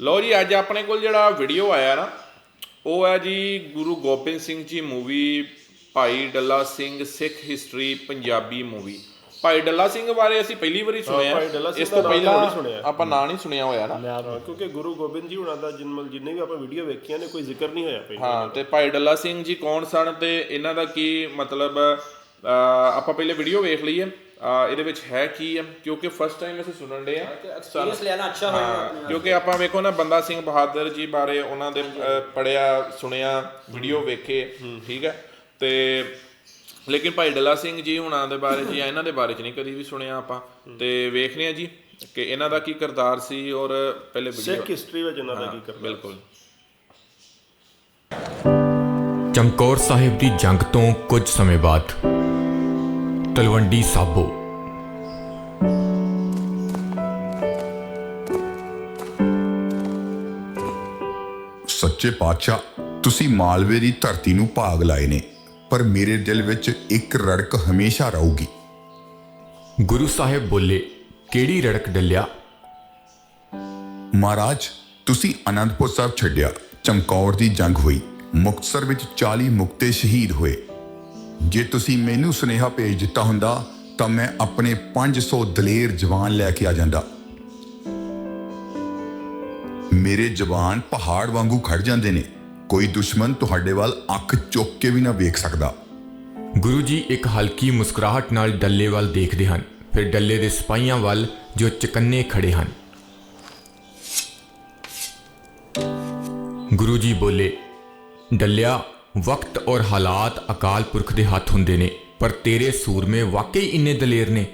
ਲਓ ਜੀ ਅੱਜ ਆਪਣੇ ਕੋਲ ਜਿਹੜਾ ਵੀਡੀਓ ਆਇਆ ਨਾ ਉਹ ਹੈ ਜੀ Guru Gobind Singh ji movie Bhai Dalla Singh Sikh history Punjabi movie Bhai Dalla Singh ਬਾਰੇ ਅਸੀਂ ਪਹਿਲੀ ਵਾਰੀ ਸੁਣਿਆ। ਇਸ ਤੋਂ ਪਹਿਲਾਂ। ਆਪਾਂ ਨਾਂ ਨਹੀਂ ਸੁਣਿਆ ਹੋਇਆ ਨਾ। ਕਿਉਂਕਿ ਗੁਰੂ ਗੋਬਿੰਦ ਜੀ ਹੁਣਾਂ ਦਾ ਜਿੰਨ ਜਿੰਨੇ ਵੀ ਆਪਾਂ ਵੀਡੀਓ ਵੇਖੀਆਂ ਨੇ ਕੋਈ ਜ਼ਿਕਰ ਨਹੀਂ ਹੋਇਆ ਪਹਿਲਾਂ ਹਾਂ ਤੇ ਭਾਈ ਡੱਲਾ ਸਿੰਘ ਜੀ ਕੌਣ ਸਨ ਤੇ ਇਹਨਾਂ ਦਾ ਕੀ ਮਤਲਬ ਆਪਾਂ ਪਹਿਲੇ ਵੀਡੀਓ ਵੇਖ ਲਈਏ। ਇਹਦੇ ਵਿੱਚ ਹੈ ਕੀ ਹੈ ਕਿਉਂਕਿ ਫਸਟ ਟਾਈਮ ਅਸੀਂ ਸੁਣਨ ਦੇ ਆ। ਐਕਸਪੀਰੀਅੰਸ ਲੈਣਾ ਅੱਛਾ ਹੋਏਗਾ ਹਾਂ ਕਿਉਂਕਿ ਆਪਾਂ ਵੇਖੋ ਨਾ ਬੰਦਾ ਸਿੰਘ ਬਹਾਦਰ ਜੀ ਬਾਰੇ ਉਹਨਾਂ ਦੇ ਪੜਿਆ ਸੁਣਿਆ ਵੀਡੀਓ ਵੇਖੇ ਠੀਕ ਹੈ ਤੇ ਲੇਕਿਨ ਭਾਈ ਡੱਲਾ ਸਿੰਘ ਜੀ ਹੁਣਾਂ ਦੇ ਬਾਰੇ ਜੀ ਇਹਨਾਂ ਦੇ ਬਾਰੇ ਚ ਨਹੀਂ ਕਦੀ ਵੀ ਸੁਣਿਆ ਆਪਾਂ। ਤੇ ਵੇਖਨੇ ਆ ਜੀ ਕਿ ਇਹਨਾਂ ਦਾ ਕੀ ਕਿਰਦਾਰ ਸੀ ਔਰ ਪਹਿਲੇ ਵੀਡੀਓ ਸਿੱਖ ਹਿਸਟਰੀ ਵਿੱਚ ਇਹਨਾਂ ਦਾ ਕੀ ਕਰਦਾ ਬਿਲਕੁਲ। ਚਮਕੌਰ ਸਾਹਿਬ ਦੀ ਜੰਗ ਤੋਂ ਕੁਝ ਸਮੇਂ ਬਾਅਦ ਤਲਵੰਡੀ ਸਾਬੋ ਸੱਚੇ ਪਾਤਸ਼ਾਹ ਤੁਸੀਂ ਮਾਲਵੇ ਦੀ ਧਰਤੀ ਨੂੰ ਭਾਗ ਲਾਏ ਨੇ ਪਰ ਮੇਰੇ ਦਿਲ ਵਿੱਚ ਇੱਕ ਰੜਕ ਹਮੇਸ਼ਾ ਰਹੂਗੀ ਗੁਰੂ ਸਾਹਿਬ ਬੋਲੇ ਕਿਹੜੀ ਰੜਕ ਡੱਲਿਆ ਮਹਾਰਾਜ ਤੁਸੀਂ ਅਨੰਦਪੁਰ ਸਾਹਿਬ ਛੱਡਿਆ ਚਮਕੌਰ ਦੀ ਜੰਗ ਹੋਈ ਮੁਕਤਸਰ ਵਿੱਚ 40 ਮੁਕਤੇ ਸ਼ਹੀਦ ਹੋਏ ਜੇ ਤੁਸੀਂ ਮੈਨੂੰ ਸੁਨੇਹਾ ਭੇਜ ਦਿੱਤਾ ਹੁੰਦਾ, ਤਾਂ ਮੈਂ ਆਪਣੇ 500 ਦਲੇਰ ਜਵਾਨ ਲੈ ਕੇ ਆ ਜਾਂਦਾ। ਮੇਰੇ ਜਵਾਨ ਪਹਾੜ ਵਾਂਗੂ ਖੜ ਜਾਂਦੇ ਨੇ। ਕੋਈ ਦੁਸ਼ਮਣ ਤੁਹਾਡੇ ਵੱਲ ਅੱਖ ਚੁੱਕ ਕੇ ਵੀ ਨਾ ਵੇਖ ਸਕਦਾ। ਗੁਰੂ ਜੀ ਇੱਕ ਹਲਕੀ ਮੁਸਕਰਾਹਟ ਨਾਲ ਡੱਲੇ ਵੱਲ ਦੇਖਦੇ ਹਨ। ਫਿਰ ਡੱਲੇ ਦੇ ਸਿਪਾਹੀਆਂ ਵੱਲ ਜੋ ਚਕੰਨੇ ਖੜੇ ਹਨ। ਗੁਰੂ ਜੀ ਬੋਲੇ, ਡੱਲਿਆ ਵਕਤ ਔਰ ਹਾਲਾਤ ਅਕਾਲ ਪੁਰਖ ਦੇ ਹੱਥ ਹੁੰਦੇ ਨੇ ਪਰ ਤੇਰੇ ਸੂਰਮੇ ਵਾਕਈ ਇੰਨੇ ਦਲੇਰ ਨੇ।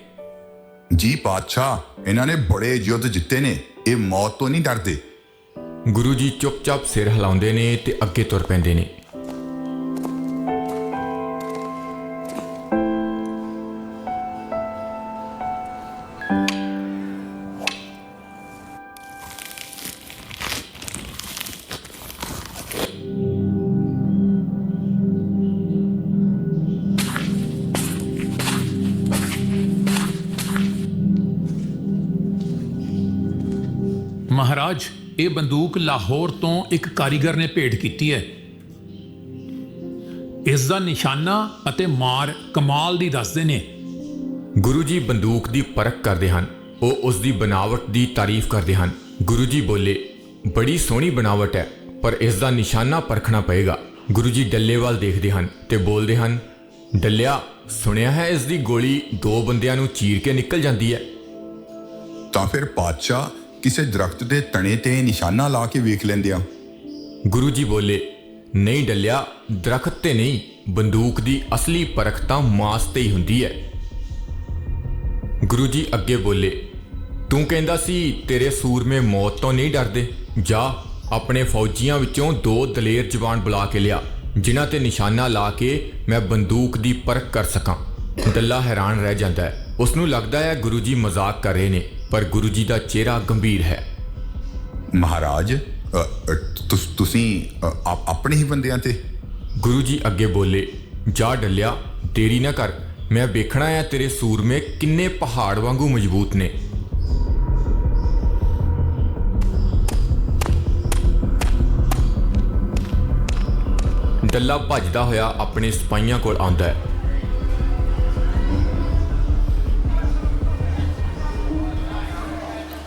ਜੀ ਪਾਤਸ਼ਾਹ ਇਹਨਾਂ ਨੇ ਬੜੇ ਯੁੱਧ ਜਿੱਤੇ ਨੇ ਇਹ ਮੌਤ ਤੋਂ ਨਹੀਂ ਡਰਦੇ। ਗੁਰੂ ਜੀ ਚੁੱਪਚਾਪ ਸਿਰ ਹਿਲਾਉਂਦੇ ਨੇ ਤੇ ਅੱਗੇ ਤੁਰ ਪੈਂਦੇ ਨੇ। ਇਹ ਬੰਦੂਕ ਲਾਹੌਰ ਤੋਂ ਇੱਕ ਕਾਰੀਗਰ ਨੇ ਭੇਟ ਕੀਤੀ ਹੈ। ਇਸ ਦਾ ਨਿਸ਼ਾਨਾ ਅਤੇ ਮਾਰ ਕਮਾਲ ਦੀ ਦੱਸਦੇ ਨੇ। ਗੁਰੂ ਜੀ ਬੰਦੂਕ ਦੀ ਪਰਖ ਕਰਦੇ ਹਨ। ਉਹ ਉਸ ਦੀ ਬਨਾਵਟ ਦੀ ਤਾਰੀਫ ਕਰਦੇ ਹਨ। ਗੁਰੂ ਜੀ ਬੋਲੇ ਬੜੀ ਸੋਹਣੀ ਬਨਾਵਟ ਹੈ ਪਰ ਇਸ ਦਾ ਨਿਸ਼ਾਨਾ ਪਰਖਣਾ ਪਏਗਾ। ਗੁਰੂ ਜੀ ਡੱਲੇ ਵੱਲ ਦੇਖਦੇ ਹਨ ਤੇ ਬੋਲਦੇ ਹਨ ਡੱਲਿਆ ਸੁਣਿਆ ਹੈ ਇਸ ਦੀ ਗੋਲੀ? ਦੋ ਬੰਦਿਆਂ ਨੂੰ ਚੀਰ ਕੇ ਨਿਕਲ ਜਾਂਦੀ ਹੈ। ਤਾਂ ਫਿਰ ਪਾਤਸ਼ਾਹ ਕਿਸੇ ਦਰਖਤ ਦੇ ਤਣੇ ਤੇ ਨਿਸ਼ਾਨਾ ਲਾ ਕੇ ਵੇਖ ਲੈਂਦੇ ਆ। ਗੁਰੂ ਜੀ ਬੋਲੇ, ਨਹੀਂ ਡੱਲਿਆ, ਦਰਖਤ ਤੇ ਨਹੀਂ, ਬੰਦੂਕ ਦੀ ਅਸਲੀ ਪਰਖ ਤਾਂ ਮਾਸ ਤੇ ਹੀ ਹੁੰਦੀ ਹੈ। ਗੁਰੂ ਜੀ ਅੱਗੇ ਬੋਲੇ, ਤੂੰ ਕਹਿੰਦਾ ਸੀ ਤੇਰੇ ਸੂਰਮੇ ਮੌਤ ਤੋਂ ਨਹੀਂ ਡਰਦੇ? ਜਾ, ਆਪਣੇ ਫੌਜੀਆਂ ਵਿੱਚੋਂ ਦੋ ਦਲੇਰ ਜਵਾਨ ਬੁਲਾ ਕੇ ਲਿਆ, ਜਿਨ੍ਹਾਂ ਤੇ ਨਿਸ਼ਾਨਾ ਲਾ ਕੇ ਮੈਂ ਬੰਦੂਕ ਦੀ ਪਰਖ ਕਰ ਸਕਾਂ। ਦੱਲਾ ਹੈਰਾਨ ਰਹਿ ਜਾਂਦਾ ਹੈ। ਉਸ ਨੂੰ ਲੱਗਦਾ ਹੈ ਗੁਰੂ ਜੀ ਮਜ਼ਾਕ ਕਰ ਰਹੇ ਨੇ। ਪਰ ਗੁਰੂ ਜੀ ਦਾ ਚਿਹਰਾ ਗੰਭੀਰ ਹੈ। ਮਹਾਰਾਜ ਤੁਸ- ਆਪਣੇ ਹੀ ਬੰਦਿਆਂ ਤੇ? ਗੁਰੂ ਜੀ ਅੱਗੇ ਬੋਲੇ ਜਾ ਡੱਲਿਆ ਦੇਰੀ ਨਾ ਕਰ। ਮੈਂ ਵੇਖਣਾ ਹੈ ਤੇਰੇ ਸੂਰਮੇ ਕਿੰਨੇ ਪਹਾੜ ਵਾਂਗੂ ਮਜ਼ਬੂਤ ਨੇ। ਡੱਲਾ ਭੱਜਦਾ ਹੋਇਆ ਆਪਣੇ ਸਿਪਾਹੀਆਂ ਕੋਲ ਆਉਂਦਾ ਹੈ।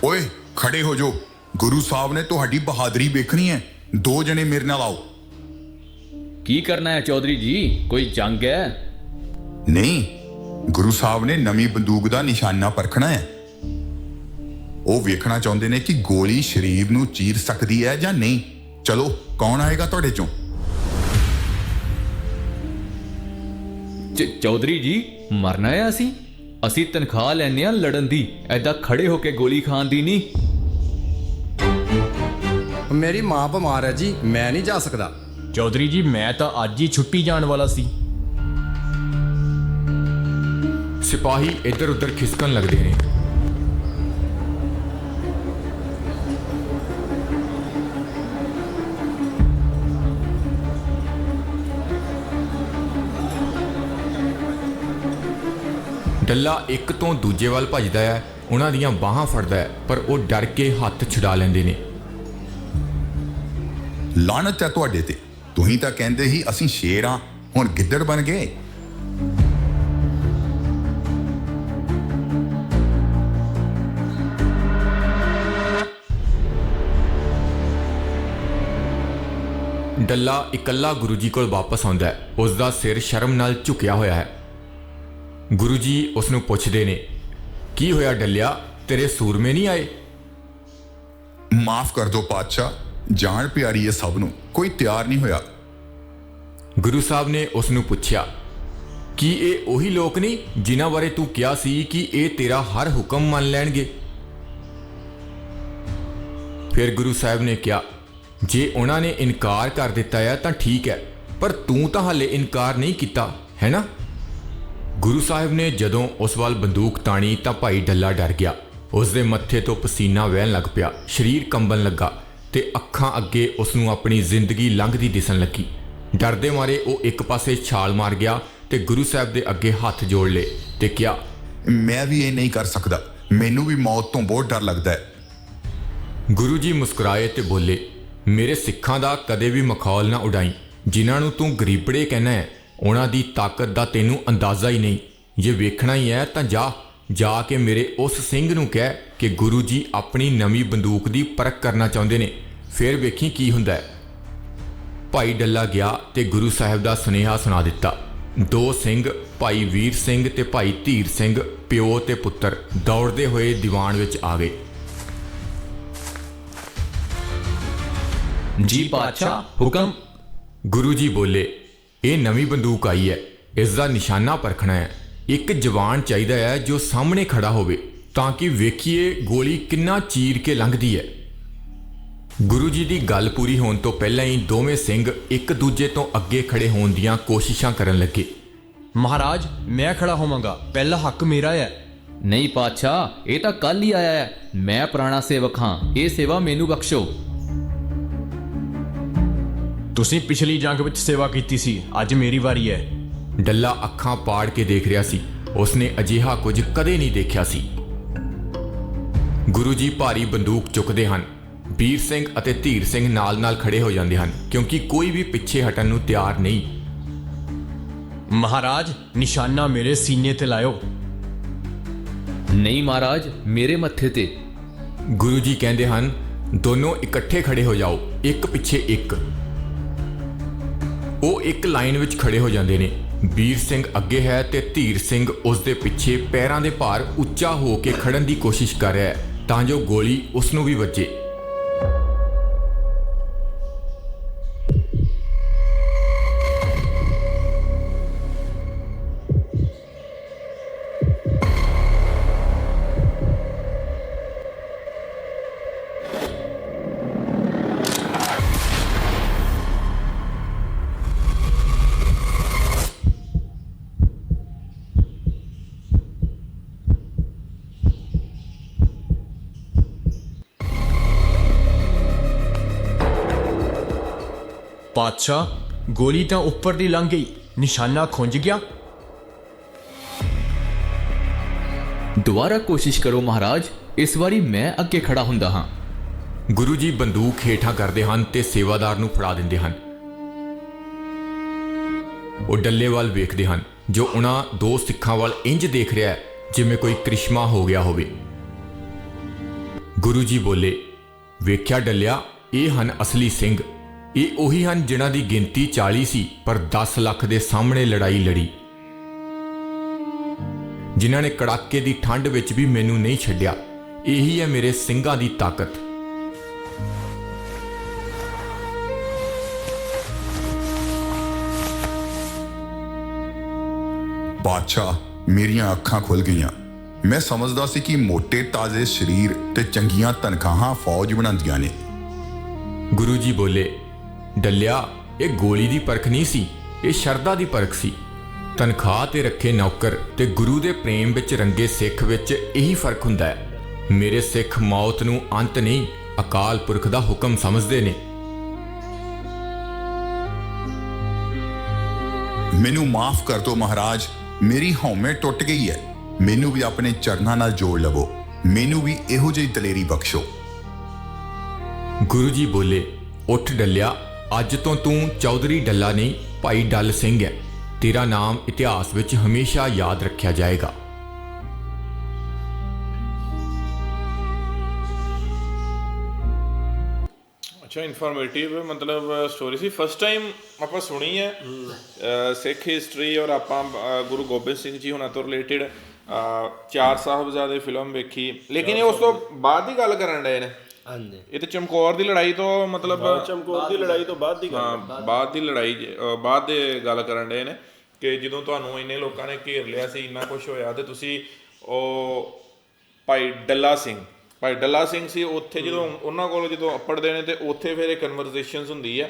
ਓਏ ਖੜੇ ਹੋ ਜੋ ਗੁਰੂ ਸਾਹਿਬ ਨੇ ਤੁਹਾਡੀ ਬਹਾਦਰੀ ਵੇਖਣੀ ਹੈ। ਦੋ ਜਣੇ ਮੇਰੇ ਨਾਲ ਆਓ। ਕੀ ਕਰਨਾ ਹੈ ਚੌਧਰੀ ਜੀ? ਕੋਈ ਜੰਗ ਹੈ? ਨਹੀਂ ਗੁਰੂ ਸਾਹਿਬ ਨੇ ਨਵੀਂ ਬੰਦੂਕ ਦਾ ਨਿਸ਼ਾਨਾ ਪਰਖਣਾ ਹੈ। ਉਹ ਵੇਖਣਾ ਚਾਹੁੰਦੇ ਨੇ ਕਿ ਗੋਲੀ ਸ਼ਰੀਰ ਨੂੰ ਚੀਰ ਸਕਦੀ ਹੈ ਜਾਂ ਨਹੀਂ। ਚਲੋ ਕੌਣ ਆਏਗਾ ਤੁਹਾਡੇ ਚੋਂ? ਚ- ਚੌਧਰੀ ਜੀ ਮਰਨਾ ਹੈ ਅਸੀਂ? ਅਸੀਂ ਤਨਖਾਹ ਲੈਨੇ ਆ ਲੜਨ ਦੀ। ਐਦਾਂ ਖੜੇ ਹੋ ਕੇ ਗੋਲੀ ਖਾਣ ਦੀ ਨਹੀਂ। ਮੇਰੀ ਮਾਂ ਬਿਮਾਰ ਹੈ ਜੀ ਮੈਂ ਨਹੀਂ ਜਾ ਸਕਦਾ। ਚੌਧਰੀ ਜੀ ਮੈਂ ਤਾਂ ਅੱਜ ਹੀ ਛੁੱਟੀ ਜਾਣ ਵਾਲਾ ਸੀ। ਸਿਪਾਹੀ ਇੱਧਰ ਉੱਧਰ ਖਿਸਕਣ ਲੱਗਦੇ ਨੇ। ਡੱਲਾ ਇੱਕ ਤੋਂ ਦੂਜੇ ਵੱਲ ਭੱਜਦਾ ਹੈ ਉਹਨਾਂ ਦੀਆਂ ਬਾਹਾਂ ਫੜਦਾ ਹੈ ਪਰ ਉਹ ਡਰ ਕੇ ਹੱਥ ਛੁਡਾ ਲੈਂਦੇ ਨੇ। ਲਾਨਤ ਹੈ ਤੁਹਾਡੇ ਤੇ। ਤੁਸੀਂ ਤਾਂ ਕਹਿੰਦੇ ਸੀ ਅਸੀਂ ਸ਼ੇਰ ਆ ਹੁਣ ਗਿੱਦੜ ਬਣ ਗਏ। ਡੱਲਾ ਇਕੱਲਾ ਗੁਰੂ ਜੀ ਕੋਲ ਵਾਪਸ ਆਉਂਦਾ ਹੈ ਉਸ ਦਾ ਸਿਰ ਸ਼ਰਮ ਨਾਲ ਝੁਕਿਆ ਹੋਇਆ ਹੈ। ਗੁਰੂ ਜੀ ਉਸ ਨੂੰ ਪੁੱਛਦੇ ਨੇ ਕੀ ਹੋਇਆ ਡੱਲਿਆ? ਤੇਰੇ ਸੂਰਮੇ ਨਹੀਂ ਆਏ? ਮਾਫ ਕਰ ਦਿਓ ਪਾਤਸ਼ਾਹ ਜਾਣ ਪਿਆਰੀ ਹੈ ਸਭ ਨੂੰ ਕੋਈ ਤਿਆਰ ਨਹੀਂ ਹੋਇਆ। ਗੁਰੂ ਸਾਹਿਬ ਨੇ ਉਸ ਨੂੰ ਪੁੱਛਿਆ ਕੀ ਇਹ ਉਹੀ ਲੋਕ ਨਹੀਂ ਜਿਨ੍ਹਾਂ ਬਾਰੇ ਤੂੰ ਕਿਹਾ ਸੀ ਕਿ ਇਹ ਤੇਰਾ ਹਰ ਹੁਕਮ ਮੰਨ ਲੈਣਗੇ? ਫਿਰ ਗੁਰੂ ਸਾਹਿਬ ਨੇ ਕਿਹਾ ਜੇ ਉਹਨਾਂ ਨੇ ਇਨਕਾਰ ਕਰ ਦਿੱਤਾ ਹੈ ਤਾਂ ਠੀਕ ਹੈ ਪਰ ਤੂੰ ਤਾਂ ਹਾਲੇ ਇਨਕਾਰ ਨਹੀਂ ਕੀਤਾ ਹੈ ਨਾ? ਗੁਰੂ ਸਾਹਿਬ ਨੇ ਜਦੋਂ ਉਸ ਵੱਲ ਬੰਦੂਕ ਤਾਣੀ ਤਾਂ ਭਾਈ ਡੱਲਾ ਡਰ ਗਿਆ। ਉਸ ਦੇ ਮੱਥੇ ਤੋਂ ਪਸੀਨਾ ਵਹਿਣ ਲੱਗ ਪਿਆ। ਸਰੀਰ ਕੰਬਣ ਲੱਗਾ ਤੇ ਅੱਖਾਂ ਅੱਗੇ ਉਸ ਨੂੰ ਆਪਣੀ ਜ਼ਿੰਦਗੀ ਲੰਘਦੀ ਦਿਸਣ ਲੱਗੀ। ਡਰਦੇ ਮਾਰੇ ਉਹ ਇੱਕ ਪਾਸੇ ਛਾਲ ਮਾਰ ਗਿਆ ਤੇ ਗੁਰੂ ਸਾਹਿਬ ਦੇ ਅੱਗੇ ਹੱਥ ਜੋੜ ਲਏ ਤੇ ਕਿਹਾ ਮੈਂ ਵੀ ਇਹ ਨਹੀਂ ਕਰ ਸਕਦਾ। ਮੈਨੂੰ ਵੀ ਮੌਤ ਤੋਂ ਬਹੁਤ ਡਰ ਲੱਗਦਾ ਹੈ। ਗੁਰੂ ਜੀ ਮੁਸਕਰਾਏ ਤੇ ਬੋਲੇ ਮੇਰੇ ਸਿੱਖਾਂ ਦਾ ਕਦੇ ਵੀ ਮਖੌਲ ਨਾ ਉਡਾਈ। ਜਿਨ੍ਹਾਂ ਨੂੰ ਤੂੰ ਗਰੀਬੜੇ ਕਹਿਣਾ ਹੈ ਉਹਨਾਂ ਦੀ ਤਾਕਤ ਦਾ ਤੈਨੂੰ ਅੰਦਾਜ਼ਾ ਹੀ ਨਹੀਂ। ਜੇ ਵੇਖਣਾ ਹੀ ਹੈ ਤਾਂ ਜਾ ਜਾ ਕੇ ਮੇਰੇ ਉਸ ਸਿੰਘ ਨੂੰ ਕਹਿ ਕਿ ਗੁਰੂ ਜੀ ਆਪਣੀ ਨਵੀਂ ਬੰਦੂਕ ਦੀ ਪਰਖ ਕਰਨਾ ਚਾਹੁੰਦੇ ਨੇ। ਫਿਰ ਵੇਖੀ ਕੀ ਹੁੰਦਾ ਹੈ। ਭਾਈ ਡੱਲਾ ਗਿਆ ਤੇ ਗੁਰੂ ਸਾਹਿਬ ਦਾ ਸੁਨੇਹਾ ਸੁਣਾ ਦਿੱਤਾ। ਦੋ ਸਿੰਘ ਭਾਈ ਵੀਰ ਸਿੰਘ ਤੇ ਭਾਈ ਧੀਰ ਸਿੰਘ ਪਿਓ ਤੇ ਪੁੱਤਰ ਦੌੜਦੇ ਹੋਏ ਦੀਵਾਨ ਵਿੱਚ ਆ ਗਏ। ਜੀ ਪਾਤਸ਼ਾਹ ਹੁਕਮ। ਗੁਰੂ ਜੀ ਬੋਲੇ ਇਹ ਨਵੀਂ ਬੰਦੂਕ ਆਈ ਹੈ। ਇਸ ਦਾ ਨਿਸ਼ਾਨਾ ਪਰਖਣਾ ਹੈ। ਇੱਕ ਜਵਾਨ ਚਾਹੀਦਾ ਹੈ ਜੋ ਸਾਹਮਣੇ ਖੜਾ ਹੋਵੇ ਤਾਂ ਕਿ ਵੇਖੀਏ ਗੋਲੀ ਕਿੰਨਾ ਚੀਰ ਕੇ ਲੰਘਦੀ ਹੈ। ਗੁਰੂ ਜੀ ਦੀ ਗੱਲ ਪੂਰੀ ਹੋਣ ਤੋਂ ਪਹਿਲਾਂ ਹੀ ਦੋਵੇਂ ਸਿੰਘ ਇੱਕ ਦੂਜੇ ਤੋਂ ਅੱਗੇ ਖੜੇ ਹੋਣ ਦੀਆਂ ਕੋਸ਼ਿਸ਼ਾਂ ਕਰਨ ਲੱਗੇ। ਮਹਾਰਾਜ ਮੈਂ ਖੜਾ ਹੋਵਾਂਗਾ। ਪਹਿਲਾ ਹੱਕ ਮੇਰਾ ਹੈ। ਨਹੀਂ ਪਾਤਸ਼ਾਹ ਇਹ ਤਾਂ ਕੱਲ ਹੀ ਆਇਆ ਹੈ। ਮੈਂ ਪੁਰਾਣਾ ਸੇਵਕ ਹਾਂ। ਇਹ ਸੇਵਾ ਮੈਨੂੰ ਬਖਸ਼ੋ। ਤੁਸੀਂ ਪਿਛਲੀ ਜੰਗ ਵਿੱਚ ਸੇਵਾ ਕੀਤੀ ਸੀ ਅੱਜ ਮੇਰੀ ਵਾਰੀ ਹੈ। ਡੱਲਾ ਅੱਖਾਂ ਪਾੜ ਕੇ ਦੇਖ ਰਿਹਾ ਸੀ। ਉਸਨੇ ਅਜਿਹਾ ਕੁਝ ਕਦੇ ਨਹੀਂ ਦੇਖਿਆ ਸੀ। ਗੁਰੂ ਜੀ ਭਾਰੀ ਬੰਦੂਕ ਚੁੱਕਦੇ ਹਨ। ਵੀਰ ਸਿੰਘ ਅਤੇ ਧੀਰ ਸਿੰਘ ਨਾਲ-ਨਾਲ ਖੜੇ ਹੋ ਜਾਂਦੇ ਹਨ ਕਿਉਂਕਿ ਕੋਈ ਵੀ ਪਿੱਛੇ ਹਟਣ ਨੂੰ ਤਿਆਰ ਨਹੀਂ। ਮਹਾਰਾਜ ਨਿਸ਼ਾਨਾ ਮੇਰੇ ਸੀਨੇ ਤੇ ਲਾਇਓ। ਨਹੀਂ ਮਹਾਰਾਜ ਮੇਰੇ ਮੱਥੇ ਤੇ। ਗੁਰੂ ਜੀ ਕਹਿੰਦੇ ਹਨ ਦੋਨੋਂ ਇਕੱਠੇ ਖੜੇ ਹੋ ਜਾਓ ਇੱਕ ਪਿੱਛੇ ਇੱਕ। ਉਹ ਇੱਕ ਲਾਈਨ ਵਿੱਚ ਖੜੇ ਹੋ ਜਾਂਦੇ ਨੇ। ਵੀਰ ਸਿੰਘ ਅੱਗੇ ਹੈ ਤੇ ਧੀਰ ਸਿੰਘ ਉਸ ਦੇ ਪਿੱਛੇ ਪੈਰਾਂ ਦੇ ਭਾਰ ਉੱਚਾ ਹੋ ਕੇ ਖੜਨ ਦੀ ਕੋਸ਼ਿਸ਼ ਕਰ ਰਿਹਾ ਹੈ, ਤਾਂ ਜੋ ਗੋਲੀ ਉਸ ਨੂੰ ਵੀ ਵੱਜੇ। ਪਾਤਸ਼ਾਹ ਗੋਲੀ ਤਾਂ ਉੱਪਰ ਦੀ ਲੰਘ ਗਈ। ਨਿਸ਼ਾਨਾ ਖੁੰਝ ਗਿਆ। ਦੁਬਾਰਾ ਕੋਸ਼ਿਸ਼ ਕਰੋ ਮਹਾਰਾਜ ਇਸ ਵਾਰੀ ਮੈਂ ਅੱਗੇ ਖੜਾ ਹੁੰਦਾ ਹਾਂ। ਗੁਰੂ ਜੀ ਬੰਦੂਕ ਹੇਠਾਂ ਕਰਦੇ ਹਨ ਤੇ ਸੇਵਾਦਾਰ ਨੂੰ ਫੜਾ ਦਿੰਦੇ ਹਨ। ਉਹ ਡੱਲੇ ਵੱਲ ਵੇਖਦੇ ਹਨ ਜੋ ਉਹਨਾਂ ਦੋ ਸਿੱਖਾਂ ਵੱਲ ਇੰਜ ਦੇਖ ਰਿਹਾ ਹੈ ਜਿਵੇਂ ਕੋਈ ਕ੍ਰਿਸ਼ਮਾ ਹੋ ਗਿਆ ਹੋਵੇ। ਗੁਰੂ ਜੀ ਬੋਲੇ ਵੇਖਿਆ ਡੱਲਿਆ ਇਹ ਹਨ ਅਸਲੀ ਸਿੰਘ ਇਹ ਉਹੀ ਹਨ ਜਿਨ੍ਹਾਂ ਦੀ ਗਿਣਤੀ 40 ਸੀ ਪਰ 10 ਲੱਖ ਦੇ ਸਾਹਮਣੇ ਲੜਾਈ ਲੜੀ। ਜਿਨ੍ਹਾਂ ਨੇ ਕੜਾਕੇ ਦੀ ਠੰਡ ਵਿੱਚ ਵੀ ਮੈਨੂੰ ਨਹੀਂ ਛੱਡਿਆ। ਇਹੀ ਹੈ ਮੇਰੇ ਸਿੰਘਾਂ ਦੀ ਤਾਕਤ। ਬਾਦਸ਼ਾਹ ਮੇਰੀਆਂ ਅੱਖਾਂ ਖੁੱਲ ਗਈਆਂ। ਮੈਂ ਸਮਝਦਾ ਸੀ ਕਿ ਮੋٹے ਤਾਜ਼ੇ ਸਰੀਰ ਤੇ ਚੰਗੀਆਂ ਤਨਖਾਹਾਂ ਫੌਜ ਬਣਾਉਂਦੀਆਂ ਨੇ। ਗੁਰੂ ਜੀ ਬੋਲੇ ਡੱਲਿਆ ਇਹ ਗੋਲੀ ਦੀ ਪਰਖ ਨਹੀਂ ਸੀ ਇਹ ਸ਼ਰਧਾ ਦੀ ਪਰਖ ਸੀ। ਤਨਖਾਹ ਤੇ ਰੱਖੇ ਨੌਕਰ ਤੇ ਗੁਰੂ ਦੇ ਪ੍ਰੇਮ ਵਿੱਚ ਰੰਗੇ ਸਿੱਖ ਵਿੱਚ ਇਹੀ ਫ਼ਰਕ ਹੁੰਦਾ ਹੈ। ਮੇਰੇ ਸਿੱਖ ਮੌਤ ਨੂੰ ਅੰਤ ਨਹੀਂ ਅਕਾਲ ਪੁਰਖ ਦਾ ਹੁਕਮ ਸਮਝਦੇ ਨੇ। ਮੈਨੂੰ ਮਾਫ ਕਰ ਦਿਓ ਮਹਾਰਾਜ ਮੇਰੀ ਹਉਮੈ ਟੁੱਟ ਗਈ ਹੈ। ਮੈਨੂੰ ਵੀ ਆਪਣੇ ਚਰਨਾਂ ਨਾਲ ਜੋੜ ਲਵੋ ਮੈਨੂੰ ਵੀ ਇਹੋ ਜਿਹੀ ਦਲੇਰੀ ਬਖਸ਼ੋ। ਗੁਰੂ ਜੀ ਬੋਲੇ ਉੱਠ ਡੱਲਿਆ ਅੱਜ ਤੋਂ ਤੂੰ ਚੌਧਰੀ ਡੱਲਾ ਨਹੀਂ, ਭਾਈ ਡੱਲ ਸਿੰਘ ਹੈ। ਤੇਰਾ ਨਾਮ ਇਤਿਹਾਸ ਵਿੱਚ ਹਮੇਸ਼ਾ ਯਾਦ ਰੱਖਿਆ ਜਾਏਗਾ। ਅੱਛਾ ਇਨਫੋਰਮੇਟਿਵ ਮਤਲਬ ਸਟੋਰੀ ਸੀ। ਫਸਟ ਟਾਈਮ ਆਪਾਂ ਸੁਣੀ ਹੈ। ਸਿੱਖ ਹਿਸਟਰੀ ਔਰ ਆਪਾਂ ਗੁਰੂ ਗੋਬਿੰਦ ਸਿੰਘ ਜੀ ਹੁਣਾਂ ਤੋਂ ਰਿਲੇਟਡ ਚਾਰ ਸਾਹਿਬਜ਼ਾਦੇ ਫਿਲਮ ਵੇਖੀ। ਲੇਕਿਨ ਇਹ ਉਸ ਤੋਂ ਬਾਅਦ ਦੀ ਗੱਲ ਕਰਨ ਡਏ ਨੇ। ਹਾਂਜੀ। ਇਹ ਤੇ ਚਮਕੌਰ ਦੀ ਲੜਾਈ ਤੋਂ ਮਤਲਬ ਚਮਕੌਰ ਦੀ ਲੜਾਈ ਤੋਂ ਬਾਅਦ ਦੀ ਗੱਲ ਹਾਂ ਬਾਅਦ ਦੀ ਲੜਾਈ ਬਾਅਦ ਦੇ ਗੱਲ ਕਰਨ ਡਏ ਨੇ ਕਿ ਜਦੋਂ ਤੁਹਾਨੂੰ ਇੰਨੇ ਲੋਕਾਂ ਨੇ ਘੇਰ ਲਿਆ ਸੀ ਇੰਨਾ ਕੁਝ ਹੋਇਆ ਤੇ ਤੁਸੀਂ ਉਹ ਭਾਈ ਡੱਲਾ ਸਿੰਘ ਭਾਈ ਡੱਲਾ ਸਿੰਘ ਸੀ ਉੱਥੇ ਜਦੋਂ ਉਹਨਾਂ ਕੋਲ ਜਦੋਂ ਅੱਪੜਦੇ ਨੇ ਤੇ ਉੱਥੇ ਫਿਰ ਇਹ ਕਨਵਰਸੇਸ਼ਨਸ ਹੁੰਦੀ ਆ।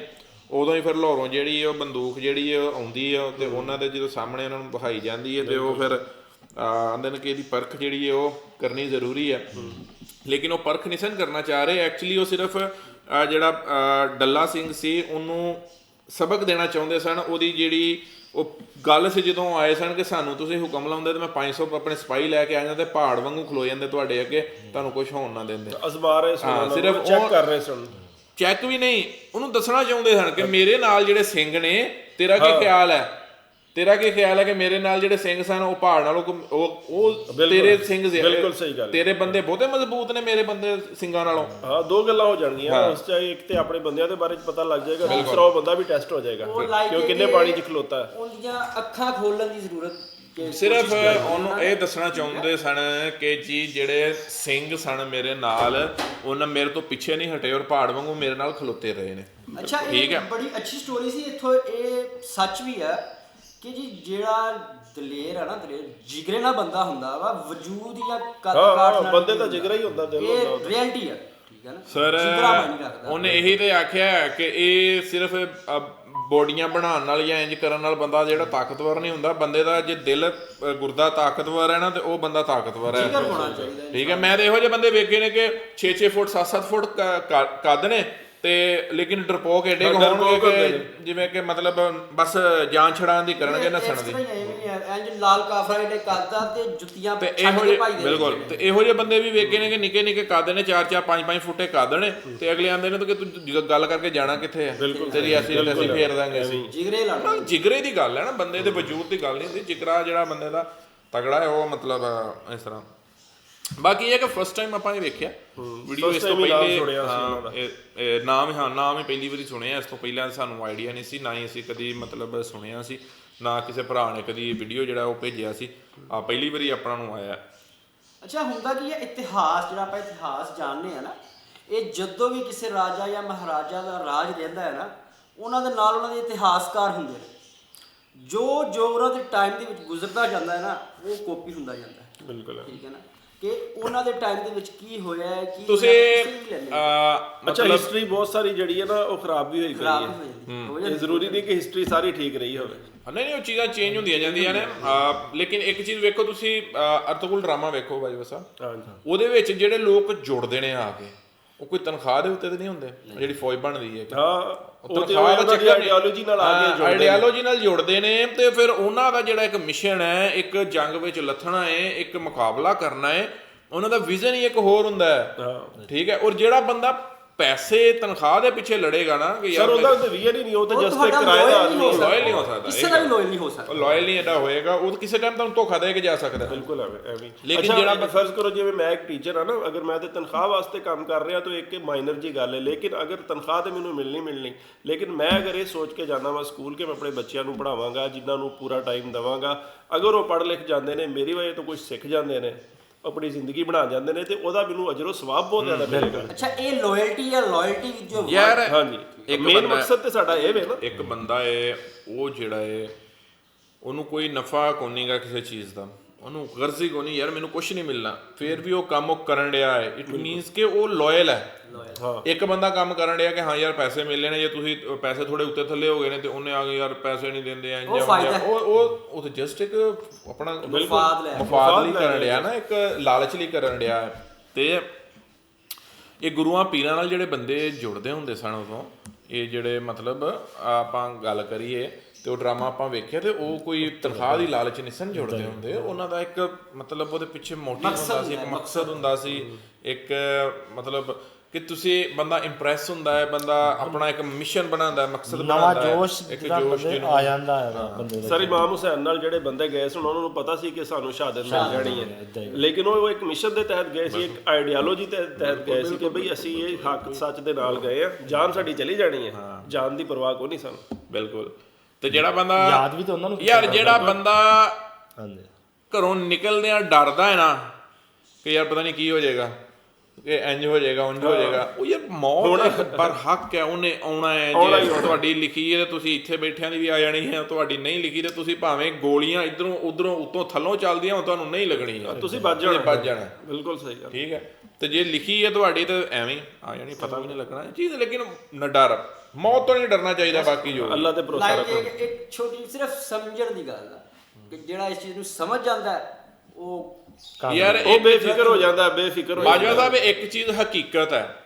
ਉਦੋਂ ਹੀ ਫਿਰ ਲਾਹੌਰੋਂ ਜਿਹੜੀ ਉਹ ਬੰਦੂਕ ਜਿਹੜੀ ਉਹ ਆਉਂਦੀ ਆ ਤੇ ਉਹਨਾਂ ਦੇ ਜਦੋਂ ਸਾਹਮਣੇ ਉਹਨਾਂ ਨੂੰ ਵਿਖਾਈ ਜਾਂਦੀ ਹੈ ਤੇ ਉਹ ਫਿਰ ਆਂਦੇ ਨੇ ਕਿ ਇਹਦੀ ਪਰਖ ਜਿਹੜੀ ਹੈ ਉਹ ਕਰਨੀ ਜ਼ਰੂਰੀ ਆ। ਲੇਕਿਨ ਉਹ ਪਰਖ ਨਹੀਂ ਸਨ ਕਰਨਾ ਚਾਹ ਰਹੇ। ਐਕਚੁਅਲੀ ਉਹ ਸਿਰਫ ਜਿਹੜਾ ਡੱਲਾ ਸਿੰਘ ਸੀ ਉਹਨੂੰ ਸਬਕ ਦੇਣਾ ਚਾਹੁੰਦੇ ਸਨ। ਉਹਦੀ ਜਿਹੜੀ ਉਹ ਗੱਲ ਸੀ ਜਦੋਂ ਆਏ ਸਨ ਕਿ ਸਾਨੂੰ ਤੁਸੀਂ ਹੁਕਮ ਲਾਉਂਦੇ ਤੇ ਮੈਂ 500 ਆਪਣੇ ਸਿਪਾਹੀ ਲੈ ਕੇ ਆ ਜਾਂਦਾ ਤੇ ਪਹਾੜ ਵਾਂਗੂ ਖਲੋ ਜਾਂਦੇ ਤੁਹਾਡੇ ਅੱਗੇ। ਤੁਹਾਨੂੰ ਕੁਝ ਹੋਣ ਨਾ ਦਿੰਦੇ। ਅਜ਼ਮਾ ਰਹੇ ਹਾਂ, ਸੁਣ ਸਿਰਫ ਚੈੱਕ ਕਰ ਰਹੇ ਸੁਣ ਚੈੱਕ ਵੀ ਨਹੀਂ ਉਹਨੂੰ ਦੱਸਣਾ ਚਾਹੁੰਦੇ ਸਨ ਕਿ ਮੇਰੇ ਨਾਲ ਜਿਹੜੇ ਸਿੰਘ ਨੇ ਤੇਰਾ ਕੀ ਖਿਆਲ ਹੈ? ਤੇਰਾ ਕੀ ਖਿਆਲ ਹੈ ਕਿ ਮੇਰੇ ਨਾਲ ਜਿਹੜੇ ਸਿੰਘ ਸਨ ਉਹ ਪਹਾੜ ਨਾਲੋਂ ਕਮ- ਉਹ ਉਹ ਤੇਰੇ ਸਿੰਘ ਜ਼ਿਆ- ਬਿਲਕੁਲ ਸਹੀ ਗੱਲ ਹੈ। ਤੇਰੇ ਬੰਦੇ ਬਹੁਤੇ ਮਜ਼ਬੂਤ ਨੇ ਮੇਰੇ ਬੰਦੇ ਸਿੰਘਾਂ ਨਾਲੋਂ? ਹਾਂ ਦੋ ਗੱਲਾਂ ਹੋ ਜਾਣਗੀਆਂ। ਉਸ ਚ ਇੱਕ ਤੇ ਆਪਣੇ ਬੰਦਿਆਂ ਦੇ ਬਾਰੇ ਚ ਪਤਾ ਲੱਗ ਜਾਏਗਾ ਦੂਸਰਾ ਉਹ ਬੰਦਾ ਵੀ ਟੈਸਟ ਹੋ ਜਾਏਗਾ ਉਹ like ਕਿ ਉਹ ਇਹ ਕਿੰਨੇ ਕਿ ਪਾਣੀ ਚ ਖਲੋਤਾ ਹੈ। ਉਹਦੀਆਂ ਅੱਖਾਂ ਖੋਲਣ ਦੀ ਜ਼ਰੂਰਤ ਕਿ ਸਿਰਫ ਉਹਨੂੰ ਇਹ। ਦੱਸਣਾ ਚਾਹੁੰਦੇ ਸਨ ਕਿ ਜੀ ਜਿਹੜੇ ਸਿੰਘ ਸਨ ਮੇਰੇ ਨਾਲ ਉਹਨਾਂ ਮੇਰੇ ਤੋਂ ਪਿੱਛੇ ਨਹੀਂ ਹਟੇ ਔਰ ਪਹਾੜ ਵਾਂਗੂ ਮੇਰੇ ਨਾਲ ਖਲੋਤੇ ਰਹੇ ਨੇ। ਅੱਛਾ ਠੀਕ ਇਹ ਹੈ। ਬੜੀ ਅੱਛੀ ਸਟੋਰੀ ਸੀ ਇੱਥੋਂ ਇਹ ਸੱਚ ਵੀ ਹੈ। ਕਿ ਜੀ ਜਿਹੜਾ ਦਲੇਰ ਹੈ ਨਾ ਦਲੇਰ ਜਿਗਰੇ ਨਾਲ ਬੰਦਾ ਹੁੰਦਾ ਵਾ ਵਜੂਦ ਜਾਂ ਕੱਦ ਹਾਂ, ਕਾਠ ਹਾਂ, ਨਾਲ ਬੰਦੇ ਦਾ ਜਿਗਰਾ ਹੀ ਹੁੰਦਾ, ਦਿਲ ਹੁੰਦਾ ਇਹ ਉਹਦਾ। ਰਿਐਲਿਟੀ ਠੀਕ ਨਾ ਸਰ ਜਿਗਰਾ ਉਹਨੇ ਇਹੀ ਤੇ ਆਖਿਆ ਹੈ ਕਿ ਇਹ ਸਿਰਫ ਅ, ਬੋਡੀਆਂ ਬਣਾਉਣ ਨਾਲ ਜਾਂ ਇੰਜ ਕਰਨ ਨਾਲ ਬੰਦਾ ਜਿਹੜਾ ਤਾਕਤਵਰ ਨਹੀਂ ਹੁੰਦਾ ਬੰਦੇ ਦਾ ਜੇ ਦਿਲ ਅ, ਗੁਰਦਾ ਤਾਕਤਵਰ ਹੈ ਨਾ ਤੇ ਉਹ ਬੰਦਾ ਤਾਕਤਵਰ ਹੈ ਜਿਗਰ ਹੋਣਾ ਚਾਹੀਦਾ ਹੈ। ਠੀਕ ਹੈ ਮੈਂ ਤੇ ਇਹੋ ਜਿਹੇ ਬੰਦੇ ਵੇਖੇ ਨੇ ਕਿ 6-6 ਫੁੱਟ 7-7 ਫੁੱਟ ਕ- ਕ- ਕੱਦ ਨੇ ਤੇ ਲੇਕਿਨ ਡਰਪੋਕ ਏਡੇ ਕੁ ਹੋਣਗੇ ਕਿ ਜਿਵੇਂ ਕਿ ਮਤਲਬ ਬਸ ਜਾਨ ਛੜਾਉਣ ਦੀ ਕਰਨਗੇ ਨਸਣ ਦੀ। ਇੰਜ ਲਾਲ ਕਾਫਰਾ ਕਰਦਾ ਤੇ ਜੁੱਤੀਆਂ ਤੇ ਇਹੋ ਜਿਹੇ ਭਾਈ ਦੇ ਬਿਲਕੁਲ। ਦਿੰਦੇ ਤੇ ਇਹੋ ਜਿਹੇ ਬੰਦੇ ਵੀ ਵੇਖੇ ਨੇ ਕਿ ਨਿੱਕੇ ਨਿੱਕੇ ਕੱਦ ਨੇ 4 4 5 5 ਫੁੱਟੇ ਕੱਦ ਨੇ ਤੇ ਅਗਲੇ ਆਂਦੇ ਨੇ ਤਾਂ ਕਿ ਤੂੰ ਗੱਲ ਕਰਕੇ ਜਾਣਾ ਕਿੱਥੇ ਹੈ ਤੇਰੀ ਅਸੀਂ ਤੇ ਅਸੀਂ ਫੇਰ ਦਾਂਗੇ ਅਸੀਂ। ਜਿਗਰੇ ਦੀ ਗੱਲ ਹੈ ਨਾ ਬੰਦੇ ਦੇ ਵਜੂਦ ਦੀ ਗੱਲ ਨਹੀਂ ਹੁੰਦੀ। ਜਿਗਰਾ ਜਿਹੜਾ ਬੰਦੇ ਦਾ ਤਗੜਾ ਹੈ ਉਹ ਮਤਲਬ ਇਸ ਤਰ੍ਹਾਂ ਬਾਕੀ ਇਹ ਕਿ ਫਸਟ ਟਾਈਮ ਆਪਾਂ ਇਹ ਵੇਖਿਆ। ਵੀਡੀਓ ਇਸ ਤੋਂ ਪਹਿਲੇ ਨਾਮ ਹਾਂ ਨਾਮ ਹੀ ਪਹਿਲੀ ਵਾਰੀ ਸੁਣਿਆ ਇਸ ਤੋਂ ਪਹਿਲਾਂ ਸਾਨੂੰ ਆਈਡੀਆ ਨਹੀਂ ਸੀ ਨਾ ਹੀ ਅਸੀਂ ਕਦੀ ਮਤਲਬ ਸੁਣਿਆ ਸੀ ਨਾ ਕਿਸੇ ਭਰਾ ਨੇ ਕਦੀ ਵੀਡੀਓ ਜਿਹੜਾ ਉਹ ਭੇਜਿਆ ਸੀ ਆ ਪਹਿਲੀ ਵਾਰੀ ਆਪਣਾ ਨੂੰ ਆਇਆ। ਅੱਛਾ ਹੁੰਦਾ ਕੀ ਹੈ ਇਤਿਹਾਸ ਜਿਹੜਾ ਆਪਾਂ ਇਤਿਹਾਸ ਜਾਣਦੇ ਆ ਨਾ ਇਹ ਜਦੋਂ ਵੀ ਕਿਸੇ ਰਾਜਾ ਜਾਂ ਮਹਾਰਾਜਾ ਦਾ ਰਾਜ ਰਹਿੰਦਾ ਹੈ ਨਾ ਉਹਨਾਂ ਦੇ ਨਾਲ ਉਹਨਾਂ ਦੇ ਇਤਿਹਾਸਕਾਰ ਹੁੰਦੇ ਨੇ। ਜੋ ਜੋ ਉਹਨਾਂ ਦੇ ਟਾਈਮ ਦੇ ਵਿੱਚ ਗੁਜ਼ਰਦਾ ਜਾਂਦਾ ਹੈ ਨਾ ਉਹ ਕਾਪੀ ਹੁੰਦਾ ਜਾਂਦਾ ਹੈ। ਬਿਲਕੁਲ। ਠੀਕ ਹੈ ਨਾ? ਕਿ ਉਹਨਾਂ ਦੇ ਟਾਈਮ ਦੇ ਵਿੱਚ ਕੀ ਹੋਇਆ ਹੈ ਕੀ ਤੁਸੀਂ। ਅਹ, ਅੱਛਾ ਮਤਲਬ ਹਿਸਟਰੀ ਬਹੁਤ ਸਾਰੀ ਜਿਹੜੀ ਹੈ ਨਾ ਉਹ ਖਰਾਬ ਵੀ ਹੋਈ ਪਈ ਖਰਾਬ ਹੈ। ਇਹ ਜ਼ਰੂਰੀ ਨਹੀਂ ਕਿ ਹਿਸਟਰੀ ਸਾਰੀ ਠੀਕ ਰਹੀ ਹੋਵੇ। ਨਹੀਂ ਨਹੀਂ ਉਹ ਚੀਜ਼ਾਂ ਚੇਂਜ ਹੁੰਦੀਆਂ ਜਾਂਦੀਆਂ ਨੇ। ਅਹ, ਲੇਕਿਨ ਇੱਕ ਚੀਜ਼ ਵੇਖੋ ਤੁਸੀਂ ਅਰਤਗੁਲ ਡਰਾਮਾ ਵੇਖੋ ਬਾਈ ਵਸਾ। ਹਾਂਜੀ। ਉਹਦੇ ਵਿੱਚ ਜਿਹੜੇ ਲੋਕ ਜੁੜਦੇ ਨੇ ਆ ਕੇ ਉਹ ਕੋਈ ਤਨਖਾਹ ਦੇ ਉੱਤੇ ਤੇ ਨਹੀਂ ਹੁੰਦੇ? ਜਿਹੜੀ ਫੌਜ ਬਣਦੀ ਹੈ। ਹਾਂ। ਉਹ ਤਨਖਾਹ ਦਾ ਚੱਕਰ ਆਈਡੀਓਲੋਜੀ ਨਾਲ ਆ ਕੇ ਜੁੜਦੇ ਨੇ। ਆਈਡੀਓਲੋਜੀ ਨਾਲ ਜੁੜਦੇ ਨੇ ਤੇ ਫਿਰ ਉਹਨਾਂ ਦਾ ਜਿਹੜਾ ਇੱਕ ਮਿਸ਼ਨ ਹੈ ਇੱਕ ਜੰਗ ਵਿੱਚ ਲੱਥਣਾ ਹੈ ਇੱਕ ਮੁਕਾਬਲਾ ਕਰਨਾ ਹੈ ਉਹਨਾਂ ਦਾ ਵਿਜ਼ਨ ਹੀ ਇੱਕ ਹੋਰ ਹੁੰਦਾ ਹੈ। ਠੀਕ ਹੈ ਔਰ ਜਿਹੜਾ ਬੰਦਾ ਪੈਸੇ ਤਨਖਾਹ ਦੇ ਪਿੱਛੇ ਲੜੇਗਾ ਨਾ ਕਿ ਸਰ ਯਾਰ ਉਹਦਾ ਤੇ ਵੀਰ ਹੀ ਨਹੀਂ ਉਹ ਤਾਂ ਉਹ ਜਸਟ ਇੱਕ ਤੁਹਾਡਾ ਕਿਰਾਏ ਦਾ loyal ਨਹੀਂ ਆਦਮੀ ਹੋ। ਹੈ ਲਾਇਲ ਨਹੀਂ ਹੋ ਸਕਦਾ ਕਿਸੇ ਦਾ ਵੀ ਲੋਇਲ ਨਹੀਂ ਹੋ ਸਕਦਾ। ਲਾਇਲ ਨਹੀਂ ਐਡਾ ਹੋਏਗਾ ਉਹ ਤਾਂ ਕਿਸੇ ਟਾਈਮ ਤੁਹਾਨੂੰ ਧੋਖਾ ਦੇ ਕੇ ਜਾ ਸਕਦਾ। ਬਿਲਕੁਲ ਐਵੇਂ ਐਵੇਂ। ਲੇਕਿਨ ਜਿਹੜਾ ਜਿਹੜਾ ਫਰਜ਼ ਕਰੋ ਜਿਵੇਂ ਮੈਂ ਇੱਕ ਟੀਚਰ ਆ ਨਾ ਅਗਰ ਮੈਂ ਤੇ ਤਨਖਾਹ ਵਾਸਤੇ ਕੰਮ ਕਰ ਰਿਹਾ ਤਾਂ ਇੱਕ ਮਾਈਨਰ ਜੀ ਗੱਲ ਹੈ। ਲੇਕਿਨ ਅਗਰ ਤਨਖਾਹ ਤੇ ਮੈਨੂੰ ਮਿਲਣੀ ਮਿਲਣੀ। ਲੇਕਿਨ ਮੈਂ ਅਗਰ ਇਹ ਸੋਚ ਕੇ ਜਾਂਦਾ ਵਾਂ ਸਕੂਲ ਕਿ ਮੈਂ ਆਪਣੇ ਬੱਚਿਆਂ ਨੂੰ ਪੜਾਵਾਂਗਾ ਜਿਨ੍ਹਾਂ ਨੂੰ ਪੂਰਾ ਟਾਈਮ ਦਵਾਂਗਾ ਅਗਰ ਉਹ ਪੜ੍ਹ ਲਿਖ ਜਾਂਦੇ ਨੇ ਮੇਰੀ ਵਜ੍ਹਾ ਤੋਂ ਕੁਝ ਸਿੱਖ ਜਾਂਦੇ ਨੇ ਆਪਣੀ ਜ਼ਿੰਦਗੀ ਬਣਾ ਜਾਂਦੇ ਨੇ ਤੇ ਉਹਦਾ ਮੈਨੂੰ ਅਜਰੋ ਸਵਾਬ ਬਹੁਤ ਜ਼ਿਆਦਾ ਮਿਲੇਗਾ। ਅੱਛਾ ਇਹ ਲਾਇਲਟੀ ਜਾਂ ਲਾਇਲਟੀ ਜੋ ਯਾਰ ਹਾਂਜੀ। ਇੱਕ ਮੇਨ ਬੰਦਾ- ਮਕਸਦ ਤੇ ਸਾਡਾ ਇਹ ਵੇ ਨਾ। ਇੱਕ ਬੰਦਾ ਏ ਉਹ ਜਿਹੜਾ ਏ ਉਹਨੂੰ ਕੋਈ ਨਫਾ ਕੋਨੀਗਾ ਕਿਸੇ ਚੀਜ਼ ਦਾ? ਉਹਨੂੰ ਗਰਜ਼ ਹੀ ਕੋਨੀ ਯਾਰ ਮੈਨੂੰ ਕੁਝ ਨਹੀਂ ਮਿਲਣਾ। ਫਿਰ ਵੀ ਉਹ ਕੰਮ ਉਹ ਕਰਨ ਡਿਆ ਹੈ। ਇਟ ਮੀਨਸ ਕਿ ਉਹ ਲਾਇਲ ਹੈ। ਇੱਕ ਬੰਦਾ ਕੰਮ ਕਰਨ ਡਿਆ ਕਿ ਹਾਂ ਯਾਰ ਪੈਸੇ ਮਿਲਨੇ ਨੇ ਜੇ ਤੁਸੀਂ ਪੈਸੇ ਥੋੜੇ ਉੱਤੇ ਥੱਲੇ ਹੋ ਗਏ ਨੇ ਤੇ ਉਹਨੇ ਆ ਕੇ ਯਾਰ ਪੈਸੇ ਨਹੀਂ ਦਿੰਦੇ ਫਾਇਦਾ ਹੈ। ਉਹ ਉਹ ਉਹ ਜਸਟ ਇੱਕ ਆਪਣਾ ਮਫਾਦ ਲੈ। ਮਫਾਦ ਲਈ ਲੈ ਕਰਨ ਡਿਆ ਨਾ ਇੱਕ ਲਾਲਚ ਲਈ ਕਰਨ ਡਿਆ ਹੈ। ਤੇ ਇਹ ਗੁਰੂਆਂ ਪੀਰਾਂ ਨਾਲ ਜਿਹੜੇ ਬੰਦੇ ਜੁੜਦੇ ਹੁੰਦੇ ਸਨ ਉਦੋਂ ਇਹ ਜਿਹੜੇ ਮਤਲਬ ਆਪਾਂ ਗੱਲ ਕਰੀਏ ਤੇ ਉਹ ਡਰਾਮਾ ਆਪਾਂ ਵੇਖਿਆ ਤੇ ਉਹ ਕੋਈ ਤਨਖਾਹ ਦੀ ਲਾਲਚ ਨਹੀਂ ਸਨ ਜੁੜਦੇ ਹੁੰਦੇ ਉਹਨਾਂ ਦਾ ਇੱਕ ਮਤਲਬ ਉਹਦੇ ਪਿੱਛੇ ਮੋਟਿਵ ਹੁੰਦਾ ਸੀ ਇੱਕ ਮਕਸਦ ਹੁੰਦਾ ਸੀ ਇੱਕ ਮਤਲਬ ਕਿ ਤੁਸੀਂ ਬੰਦਾ ਇੰਪ੍ਰੈਸ ਹੁੰਦਾ ਹੈ ਬੰਦਾ ਆਪਣਾ ਇੱਕ ਮਿਸ਼ਨ ਬਣਾਉਂਦਾ ਹੈ ਮਕਸਦ ਬਣਾਉਂਦਾ ਹੈ ਜੋਸ਼ ਇੱਕ ਜੋਸ਼ ਜਿਹਨੂੰ ਆ ਜਾਂਦਾ ਹੈ ਬੰਦੇ ਦੇ ਸਰ ਇਮਾਮ ਹੁਸੈਨ ਨਾਲ ਜਿਹੜੇ ਬੰਦੇ ਗਏ ਸਨ ਉਹਨਾਂ ਨੂੰ ਪਤਾ ਸੀ ਕਿ ਸਾਨੂੰ ਸ਼ਹਾਦਤ ਮਿਲ ਜਾਣੀ ਹੀ। ਲੇਕਿਨ ਉਹ ਇੱਕ ਮਿਸ਼ਨ ਦੇ ਤਹਿਤ ਗਏ ਸੀ ਇੱਕ ਆਈਡੀਓਲੋਜੀ ਦੇ ਤਹਿਤ ਗਏ ਸੀ ਕਿ ਭਈ ਅਸੀਂ ਇਹ ਹੱਕ ਸੱਚ ਦੇ ਨਾਲ ਗਏ ਆ ਜਾਨ ਸਾਡੀ ਚਲੀ ਜਾਣੀ ਹੈ। ਜਾਨ ਦੀ ਪਰਵਾਹ ਕੋਈ ਨਹੀਂ ਸਾਨੂੰ। ਬਿਲਕੁਲ। ਤੇ ਜਿਹੜਾ ਬੰਦਾ ਯਾਦ ਵੀ ਤਾਂ ਉਹਨਾਂ ਨੂੰ ਯਾਰ ਜਿਹੜਾ ਬੰਦਾ ਹਾਂਜੀ। ਘਰੋਂ ਨਿਕਲਦਿਆਂ ਡਰਦਾ ਹੈ ਨਾ ਕਿ ਯਾਰ ਪਤਾ ਨਹੀਂ ਕੀ ਹੋ ਜਾਏਗਾ ਕਿ ਇੰਜ ਹੋ ਜਾਏਗਾ ਉਂਝ ਹੋ ਜਾਏਗਾ। ਉਹ ਯਾਰ ਮੌਤ ਪਰ ਹੱਕ ਹੈ ਉਹਨੇ ਆਉਣਾ ਹੈ ਜੇ। ਤੁਹਾਡੀ ਲਿਖੀ ਹੈ ਤੇ ਤੁਸੀਂ ਇੱਥੇ ਬੈਠਿਆਂ ਦੀ ਵੀ ਆ ਜਾਣੀ ਹੈ ਤੁਹਾਡੀ ਨਹੀਂ ਲਿਖੀ ਤੇ ਤੁਸੀਂ ਭਾਵੇਂ ਗੋਲੀਆਂ ਇਧਰੋਂ ਉਧਰੋਂ ਉਤੋਂ ਥੱਲੋਂ ਚੱਲਦੀਆਂ ਤੁਹਾਨੂੰ ਨਹੀਂ ਲੱਗਣੀ ਤੁਸੀਂ ਬਚ ਤੁਸੀਂ ਜਾਣਾ ਬਚ ਜਾਣਾ। ਬਿਲਕੁਲ ਸਹੀ ਗੱਲ। ਠੀਕ ਹੈ। ਤੇ ਜੇ ਲਿਖੀ ਹੈ ਤੁਹਾਡੀ ਤੇ ਐਵੇਂ ਆ ਜਾਣੀ ਪਤਾ ਵੀ ਨਹੀਂ ਲੱਗਣਾ। ਚੀਜ਼ ਲੇਕਿਨ ਨਾ ਡਰ। ਮੌਤ ਤੋਂ ਨਹੀਂ ਡਰਨਾ ਚਾਹੀਦਾ ਬਾਕੀ ਜੋ। ਅੱਲਾ ਤੇ ਭਰੋਸਾ ਲਾਈਕ ਰੱਖੋ। ਇੱਕ ਇੱਕ ਛੋਟੀ ਸਿਰਫ ਸਮਝਣ ਦੀ ਗੱਲ ਆ ਕਿ ਜਿਹੜਾ ਇਸ ਚੀਜ਼ ਨੂੰ ਸਮਝ ਜਾਂਦਾ ਹੈ, ਉਹ ਯਾਰ ਉਹ ਬੇਫਿਕਰ ਹੋ ਜਾਂਦਾ ਬੇਫਿਕਰ ਹੋ ਬਾਜਵਾ ਜਾਂਦਾ। ਸਾਹਿਬ ਇੱਕ ਚੀਜ਼ ਹਕੀਕਤ ਹੈ।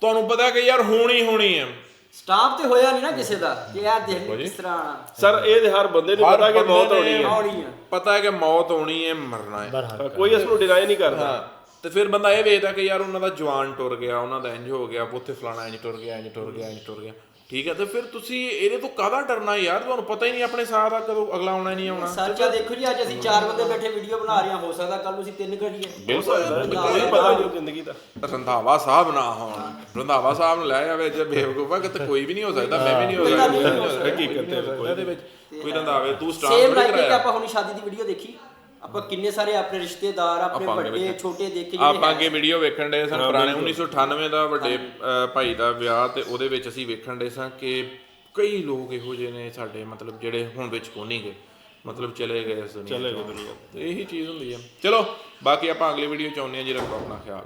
ਤੁਹਾਨੂੰ ਪਤਾ ਕਿ ਯਾਰ ਹੋਣੀ ਹੋਣੀ ਹੈ। ਸਟਾਫ ਤੇ ਹੋਇਆ ਨਹੀਂ ਨਾ ਕਿਸੇ ਦਾ ਕਿ ਇਹ ਦੇਖ ਲਈ ਕਿਸ ਤਰ੍ਹਾਂ। ਸਰ ਇਹ ਤੇ ਹਰ ਬੰਦੇ ਨੂੰ ਹਰ ਪਤਾ ਕਿ ਬੰਦੇ ਮੌਤ ਨੇ ਹੋਣੀ ਹੈ। ਆਉਣੀ ਆ ਪਤਾ ਹੈ ਕਿ ਮੌਤ ਹੋਣੀ ਹੈ ਮਰਨਾ ਹੈ। ਕੋਈ ਇਸ ਨੂੰ ਡਿਨਾਈ ਨਹੀਂ ਕਰਦਾ। ਹਾਂ। ਤੇ ਫਿਰ ਬੰਦਾ ਇਹ ਵੇਖਦਾ ਕਿ ਯਾਰ ਉਹਨਾਂ ਦਾ ਜਵਾਨ ਟੁਰ ਗਿਆ ਉਹਨਾਂ ਦਾ ਇੰਜ ਹੋ ਗਿਆ ਉੱਥੇ ਫਲਾਣਾ ਇੰਜ ਟੁਰ ਗਿਆ ਇੰਜ ਟੁਰ ਗਿਆ ਇੰਜ ਟੁਰ ਗਿਆ। ਠੀਕ ਹੈ ਤੇ ਫਿਰ ਤੁਸੀਂ ਇਹਦੇ ਤੋਂ ਕਾਹਦਾ ਡਰਨਾ ਯਾਰ? ਤੁਹਾਨੂੰ ਪਤਾ ਹੀ ਨਹੀਂ ਆਪਣੇ ਸਾਹ ਦਾ ਕਦੋਂ ਅਗਲਾ ਆਉਣਾ ਨਹੀਂ ਆਉਣਾ। ਸੱਚ ਦੇਖੋ ਜੀ ਅੱਜ ਅਸੀਂ ਚਾਰ ਬੰਦੇ ਬੈਠੇ ਵੀਡੀਓ ਬਣਾ ਰਹੇ ਹਾਂ ਹੋ ਸਕਦਾ ਕੱਲ ਨੂੰ ਅਸੀਂ ਤਿੰਨ ਕਰੀਏ। ਬਿਲਕੁਲ। ਇਹ ਪਤਾ ਨਹੀਂ। ਜ਼ਿੰਦਗੀ ਦਾ। ਰੰਧਾਵਾ ਸਾਹਿਬ ਨਾ ਹੋਣ। ਰੰਧਾਵਾ ਸਾਹਿਬ ਨੂੰ ਲੈ ਜਾਵੇ ਜੇ ਬੇਵਕੂਫਾ ਕਿ ਤਾਂ ਕੋਈ ਵੀ ਨਹੀਂ ਹੋ ਸਕਦਾ ਮੈਂ ਵੀ ਨਹੀਂ ਹੋ ਸਕਦਾ। ਨਹੀਂ। ਹਕੀਕਤ ਹੈ ਕੋਈ ਇਹਦੇ ਵਿੱਚ ਕੋਈ ਰੰਧਾਵੇ ਤੂੰ ਸਟਾਰ ਸੇਮ ਨਹੀਂ ਲਾਈਕ ਆਪਾਂ ਹੁਣੀ ਸ਼ਾਦੀ ਦੀ ਵੀਡੀਓ ਦੇਖੀ। ਆਪਾਂ ਕਿੰਨੇ ਸਾਰੇ ਆਪਣੇ ਰਿਸ਼ਤੇਦਾਰ ਆਪਣੇ ਆਪਾਂ ਅੱਗੇ ਵੱਡੇ। ਛੋਟੇ ਦੇਖੇ ਆਪਾਂ ਹੈ। ਅੱਗੇ ਵੀਡੀਓ ਵੇਖਣ ਦੇ ਸਨ ਪੁਰਾਣੇ 1998 ਦਾ ਵੱਡੇ ਭਾਈ ਦਾ ਵਿਆਹ ਤੇ ਉਹਦੇ ਵਿੱਚ ਅਸੀਂ ਵੇਖਣ ਦੇ ਸਾਂ ਕਿ ਕਈ ਲੋਕ ਇਹੋ ਜਿਹੇ ਨੇ ਸਾਡੇ ਮਤਲਬ ਜਿਹੜੇ ਹੁਣ ਵਿੱਚ ਕੋ ਨਹੀਂ ਗਏ। ਮਤਲਬ ਚਲੇ ਗਏ ਇਸ ਦੁਨੀਆ ਚਲੇ ਗਏ ਦੁਨੀਆ ਤੇ ਇਹੀ ਚੀਜ਼ ਹੁੰਦੀ ਹੈ ਚਲੋ ਬਾਕੀ ਆਪਾਂ ਅਗਲੀ ਵੀਡੀਓ ਚ ਆਉਂਦੇ ਹਾਂ ਜੀ ਰੱਖੋ ਆਪਣਾ ਖਿਆਲ।